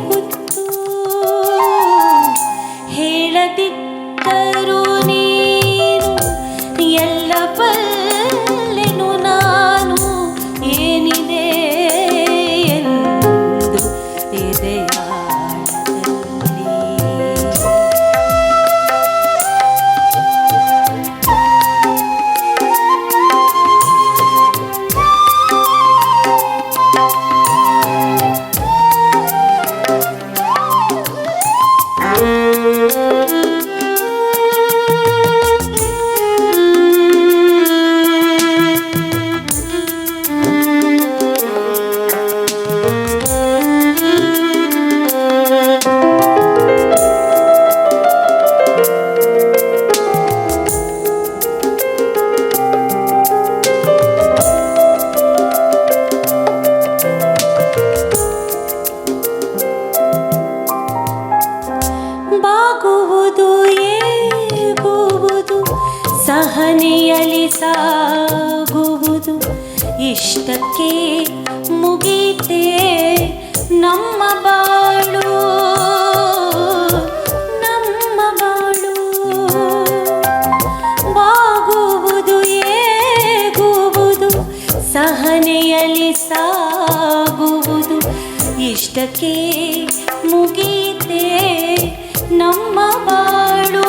ಮುತ್ತು ಹೇಳದಿದ್ದ ಯಾವುದು ಏಗುವುದು ಸಹನೆಯಲಿ ಸಾಗುವುದು. ಇಷ್ಟಕ್ಕೆ ಮುಗೀತೆ ನಮ್ಮ ಬಾಳು ನಮ್ಮ ಬಾಳು. ಬಾಗುವುದು, ಏಗುವುದು ಸಹನೆಯಲಿ ಸಾಗುವುದು. ಇಷ್ಟಕ್ಕೆ ಮುಗಿ ನಮ್ಮ ಬಾಳು